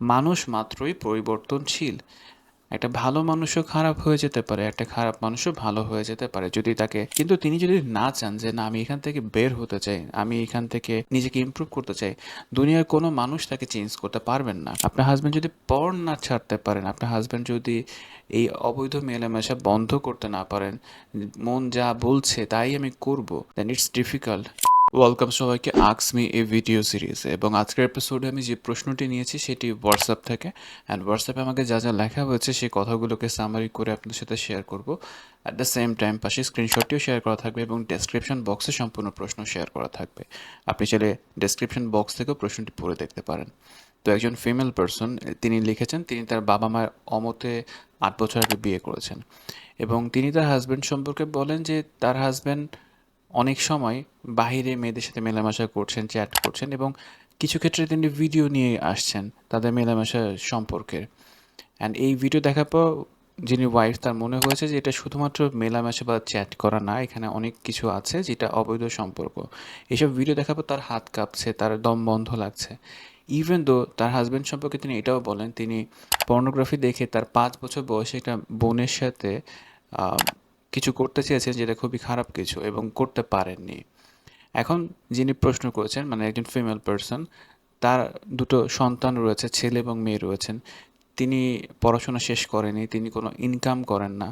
মানুষ মাত্রই পরিবর্তনশীল। একটা ভালো মানুষও খারাপ হয়ে যেতে পারে, একটা খারাপ মানুষও ভালো হয়ে যেতে পারে যদি তাকে, কিন্তু তিনি যদি না চান যে না, আমি এখান থেকে বের হতে চাই, আমি এখান থেকে নিজেকে ইমপ্রুভ করতে চাই, দুনিয়ার কোনো মানুষ তাকে চেঞ্জ করতে পারবেন না। আপনার হাজব্যান্ড যদি পর না ছাড়তে পারেন, আপনার হাজব্যান্ড যদি এই অবৈধ মেলামেশা বন্ধ করতে না পারেন, মন যা বলছে তাই আমি করব দেন ইটস ডিফিকাল্ট ওয়েলকাম সবাইকে আক্স মি এই ভিডিও সিরিজ এবং আজকের এপিসোডে আমি যে প্রশ্নটি নিয়েছি, সেটি হোয়াটসঅ্যাপ থেকে। অ্যান্ড হোয়াটসঅ্যাপে আমাকে যা যা লেখা হয়েছে, সেই কথাগুলোকে সামারি করে আপনাদের সাথে শেয়ার করব। অ্যাট দ্য সেম টাইম পাশে স্ক্রিনশটটিও শেয়ার করা থাকবে এবং ডেসক্রিপশন বক্সে সম্পূর্ণ প্রশ্ন শেয়ার করা থাকবে। আপনি চাইলে ডেসক্রিপশন বক্স থেকেও প্রশ্নটি পড়ে দেখতে পারেন। তো একজন ফিমেল পার্সন তিনি লিখেছেন, তিনি তার বাবা মায়ের অমতে আট বছর আগে বিয়ে করেছেন। এবং তিনি তার হাজব্যান্ড সম্পর্কে বলেন যে তার হাজব্যান্ড অনেক সময় বাহিরে মেয়েদের সাথে মেলামেশা করছেন, চ্যাট করছেন এবং কিছু ক্ষেত্রে তিনি ভিডিও নিয়ে আসছেন তাদের মেলামেশা সম্পর্কে। অ্যান্ড এই ভিডিও দেখার পর যিনি ওয়াইফ তার মনে হয়েছে যে এটা শুধুমাত্র মেলামেশা বা চ্যাট করা না, এখানে অনেক কিছু আছে যেটা অবৈধ সম্পর্ক। এইসব ভিডিও দেখার পর তার হাত কাঁপছে, তার দম বন্ধ লাগছে। ইভেন দো তার হাজব্যান্ড সম্পর্কে তিনি এটাও বলেন, তিনি পর্নোগ্রাফি দেখে তার পাঁচ বছর বয়সে একটা বোনের সাথে কিছু করতে চেয়েছেন যেটা খুবই খারাপ কিছু এবং করতে পারেননি। এখন যিনি প্রশ্ন করেছেন মানে একজন ফিমেল পার্সন তার দুটো সন্তান রয়েছে, ছেলে এবং মেয়ে রয়েছেন। তিনি পড়াশোনা শেষ করেনি, তিনি কোনো ইনকাম করেন না।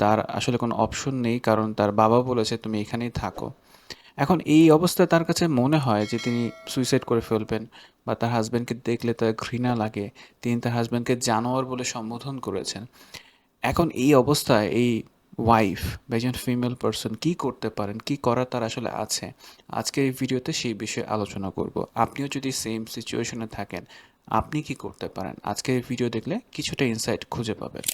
তার আসলে কোনো অপশন নেই, কারণ তার বাবা বলেছে, তুমি এখানেই থাকো। এখন এই অবস্থায় তার কাছে মনে হয় যে তিনি সুইসাইড করে ফেলবেন বা তার হাজব্যান্ডকে দেখলে তার ঘৃণা লাগে। তিনি তার হাজব্যান্ডকে জানোয়ার বলে সম্বোধন করেছেন। এখন এই অবস্থায়, এই ওয়াইফ বা একজন ফিমেল পারসন কি করতে পারেন, কি করার তার আসলে আছে, আজকের এই ভিডিওতে সেই বিষয়ে আলোচনা করব। আপনিও যদি সেম সিচুয়েশনে থাকেন, আপনি কি করতে পারেন? আজকের এই ভিডিও দেখলে কিছুটা ইনসাইট খুঁজে পাবেন।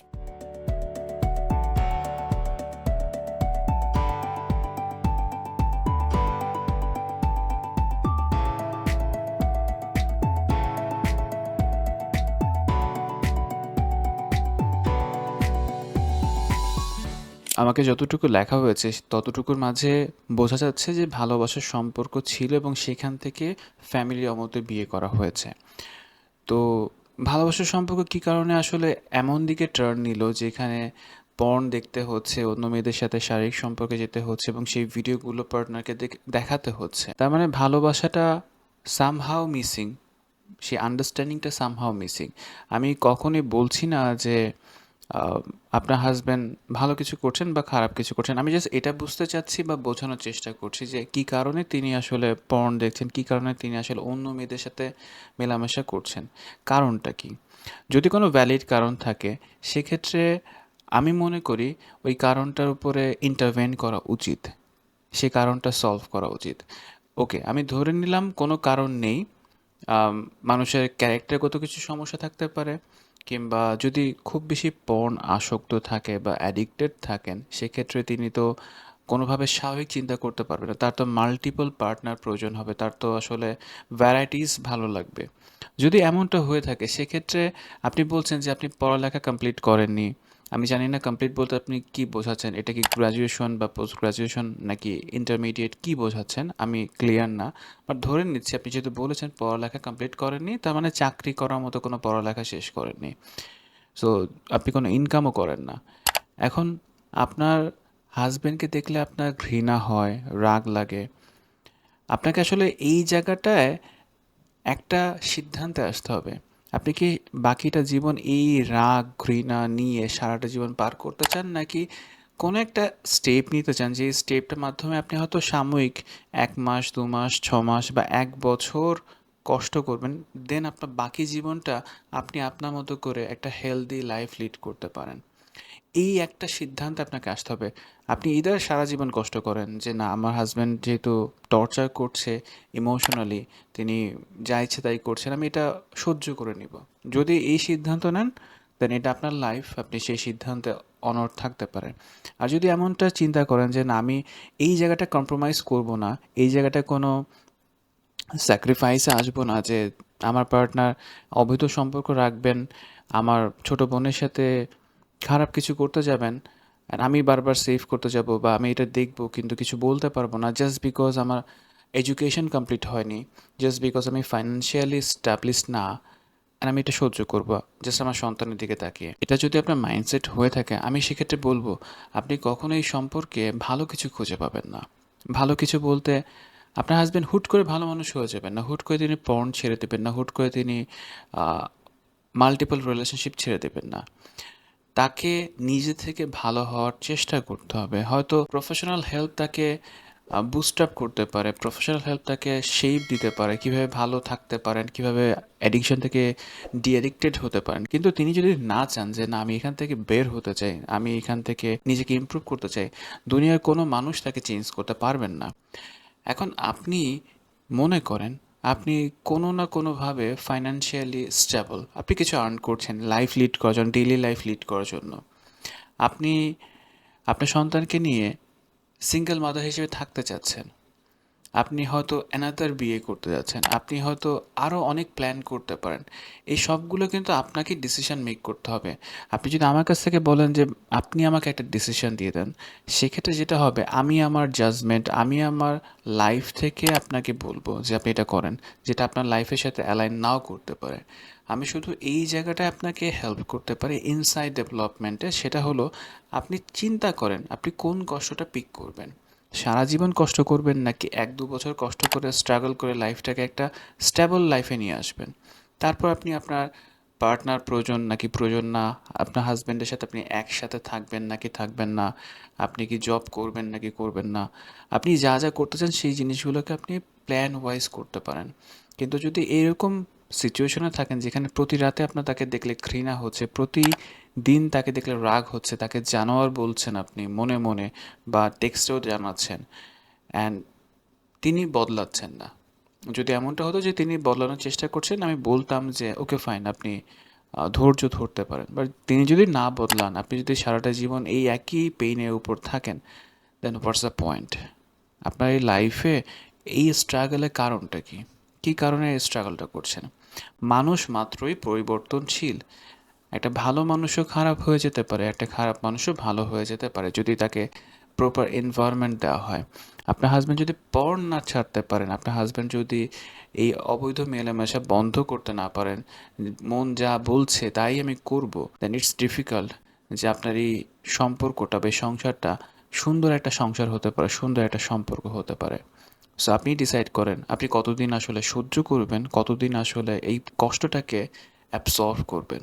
আমাকে যতটুকু লেখা হয়েছে, ততটুকুর মাঝে বোঝা যাচ্ছে যে ভালোবাসার সম্পর্ক ছিল এবং সেখান থেকে ফ্যামিলি অমতে বিয়ে করা হয়েছে। তো ভালোবাসার সম্পর্ক কী কারণে আসলে এমন দিকে টার্ন নিল যেখানে পর্ন দেখতে হচ্ছে, অন্য মেয়েদের সাথে শারীরিক সম্পর্কে যেতে হচ্ছে এবং সেই ভিডিওগুলো পার্টনারকে দেখাতে হচ্ছে? তার মানে ভালোবাসাটা সামহাও মিসিং সেই আন্ডারস্ট্যান্ডিংটা সামহাও মিসিং আমি কখনোই বলছি না যে আপনার হাজব্যান্ড ভালো কিছু করছেন বা খারাপ কিছু করছেন? আমি জাস্ট এটা বুঝতে চাচ্ছি বা বোঝানোর চেষ্টা করছি যে কি কারণে তিনি আসলে পর্ন দেখছেন, কি কারণে তিনি আসলে অন্য মেয়েদের সাথে মেলামেশা করছেন? কারণটা কি? যদি কোনো ভ্যালিড কারণ থাকে, সেক্ষেত্রে আমি মনে করি ওই কারণটার উপরে ইন্টারভেন করা উচিত। সে কারণটা সলভ করা উচিত। ওকে আমি ধরে নিলাম কোনো কারণ নেই। মানুষের ক্যারেক্টারগত কিছু সমস্যা থাকতে পারে কিংবা যদি খুব বেশি পর্ন আসক্ত থাকে বা অ্যাডিক্টেড থাকেন, সেক্ষেত্রে তিনি তো কোনোভাবে স্বাভাবিক চিন্তা করতে পারবে না। তার তো মাল্টিপল পার্টনার প্রয়োজন হবে, তার তো আসলে ভ্যারাইটিস ভালো লাগবে। যদি এমনটা হয়ে থাকে, সেক্ষেত্রে আপনি বলছেন যে আপনি পড়ালেখা কমপ্লিট করেননি আমি জানি না কমপ্লিট বলতে আপনি কি বোঝাচ্ছেন, এটা কি গ্র্যাজুয়েশন বা পোস্ট গ্রাজুয়েশন নাকি ইন্টারমিডিয়েট কি বোঝাচ্ছেন, আমি ক্লিয়ার না। বাট ধরে নিচ্ছি, আপনি যেহেতু বলেছেন পড়ালেখা কমপ্লিট করেননি, তার মানে চাকরি করার মতো কোনো পড়ালেখা শেষ করেননি। সো আপনি কোনো ইনকামও করেন না। এখন আপনার হাজবেন্ডকে দেখলে আপনার ঘৃণা হয়, রাগ লাগে। আপনাকে আসলে এই জায়গাটায় একটা সিদ্ধান্তে আসতে হবে। আপনি কি বাকিটা জীবন এই রাগ, ঘৃণা নিয়ে সারাটা জীবন পার করতে চান, নাকি কোনো একটা স্টেপ নিতে চান? যে স্টেপটার মাধ্যমে আপনি হয়তো সাময়িক এক মাস, দু মাস, ছ মাস বা এক বছর কষ্ট করবেন দেন আপনার বাকি জীবনটা আপনি আপনার মতো করে একটা হেলদি লাইফ লিড করতে পারেন। এই একটা সিদ্ধান্ত আপনাকে আসতে হবে। আপনি ইদার সারা জীবন কষ্ট করেন যে, না, আমার হাজব্যান্ড যেহেতু টর্চার করছে ইমোশনালি তিনি যা ইচ্ছে তাই করছেন, আমি এটা সহ্য করে নিব। যদি এই সিদ্ধান্ত নেন দেন এটা আপনার লাইফ আপনি সেই সিদ্ধান্তে অনড় থাকতে পারেন। আর যদি এমনটা চিন্তা করেন যে, না, আমি এই জায়গাটা কম্প্রোমাইজ করব না, এই জায়গাটা কোনো স্যাক্রিফাইসে আসব না, যে, আমার পার্টনার অবৈধ সম্পর্ক রাখবেন, আমার ছোট বোনের সাথে খারাপ কিছু করতে যাবেন, আর আমি বারবার সেভ করতে যাব বা আমি এটা দেখব, কিন্তু কিছু বলতে পারব না জাস্ট বিকজ আমার এডুকেশন কমপ্লিট হয়নি জাস্ট বিকজ আমি ফাইন্যান্সিয়ালি স্ট্যাবলিশ না, আর আমি এটা সহ্য করব জাস্ট আমার সন্তানের দিকে তাকিয়ে। এটা যদি আপনার মাইন্ডসেট হয়ে থাকে, আমি সেক্ষেত্রে বলব, আপনি কখনো এই সম্পর্কে ভালো কিছু খুঁজে পাবেন না। ভালো কিছু বলতে আপনার হাজব্যান্ড হুট করে ভালো মানুষ হয়ে যাবেন না, হুট করে তিনি পর্ন ছেড়ে দেবেন না, হুট করে তিনি মাল্টিপল রিলেশনশিপ ছেড়ে দেবেন না। তাকে নিজে থেকে ভালো হওয়ার চেষ্টা করতে হবে। হয়তো প্রফেশনাল হেল্প তাকে বুস্ট আপ করতে পারে প্রফেশনাল হেল্প তাকে শেপ দিতে পারে, কীভাবে ভালো থাকতে পারেন, কীভাবে অ্যাডিকশন থেকে ডি অ্যাডিক্টেড হতে পারেন। কিন্তু তিনি যদি না চান যে, না, আমি এখান থেকে বের হতে চাই, আমি এখান থেকে নিজেকে ইমপ্রুভ করতে চাই, দুনিয়ার কোনো মানুষ তাকে চেঞ্জ করতে পারবেন না। এখন আপনি মনে করেন আপনি কোনো না কোনোভাবে ফাইন্যান্সিয়ালি স্টেবল আপনি কিছু আর্ন করছেন লাইফ লিড করার জন্য ডেইলি লাইফ লিড করার জন্য। আপনি, আপনার সন্তানকে নিয়ে সিঙ্গেল মাদার হিসেবে থাকতে চাচ্ছেন। আপনি হয়তো অ্যানাদার বিয়ে করতে যাচ্ছেন, আপনি হয়তো আরও অনেক প্ল্যান করতে পারেন। এই সবগুলো কিন্তু আপনাকে ডিসিশন মেক করতে হবে। আপনি যদি আমার কাছ থেকে বলেন যে, আপনি আমাকে একটা ডিসিশন দিয়ে দেন, সেক্ষেত্রে যেটা হবে, আমি আমার জাজমেন্ট আমি আমার লাইফ থেকে আপনাকে বলব যে, আপনি এটা করেন। যেটা আপনার লাইফের সাথে অ্যালাইন নাও করতে পারে। আমি শুধু এই জায়গাটায় আপনাকে হেল্প করতে পারি ইনসাইড ডেভেলপমেন্টে সেটা হলো, আপনি চিন্তা করেন, আপনি কোন কষ্টটা পিক করবেন। সারা জীবন কষ্ট করবেন নাকি এক দু বছর কষ্ট করে স্ট্রাগল করে লাইফটাকে একটা স্টেবল লাইফে নিয়ে আসবেন? তারপর আপনি আপনার পার্টনার প্রয়োজন নাকি প্রয়োজন না, আপনার হাজব্যান্ডের সাথে আপনি একসাথে থাকবেন নাকি থাকবেন না, আপনি কি জব করবেন নাকি করবেন না, আপনি যা যা করতে চান সেই জিনিসগুলোকে আপনি প্ল্যান ওয়াইজ করতে পারেন। কিন্তু যদি এরকম সিচুয়েশনে থাকেন যেখানে প্রতি রাতে আপনার তাকে দেখলে ঘৃণা হচ্ছে, প্রতি দিন তাকে দেখলে রাগ হচ্ছে, তাকে জানোয়ার বলছেন আপনি, মনে মনে বা টেক্সটেও জানাচ্ছেন। অ্যান্ড তিনি বদলাচ্ছেন না। যদি এমনটা হতো যে তিনি বদলানোর চেষ্টা করছেন, আমি বলতাম যে, ওকে ফাইন আপনি ধৈর্য ধরতে পারেন। বাট তিনি যদি না বদলান, আপনি যদি সারাটা জীবন এই একই পেইনের উপর থাকেন দেন হোয়াটস দ্য পয়েন্ট আপনার এই লাইফে এই স্ট্রাগলের কারণটা কি? কী কারণে এই স্ট্রাগলটা করছেন? মানুষ মাত্রই পরিবর্তনশীল। একটা ভালো মানুষও খারাপ হয়ে যেতে পারে, একটা খারাপ মানুষও ভালো হয়ে যেতে পারে যদি তাকে প্রপার এনভায়রনমেন্ট দেওয়া হয়। আপনার হাজব্যান্ড যদি পর্ন না ছাড়তে পারেন, আপনার হাজব্যান্ড যদি এই অবৈধ মেলামেশা বন্ধ করতে না পারেন, মন যা বলছে তাই আমি করব দেন ইটস ডিফিকাল্ট যে আপনার এই সম্পর্কটা বা সংসারটা সুন্দর একটা সংসার হতে পারে, সুন্দর একটা সম্পর্ক হতে পারে। সো আপনি ডিসাইড করেন, আপনি কতদিন আসলে সহ্য করবেন, কতদিন আসলে এই কষ্টটাকে অ্যাবসর্ভ করবেন।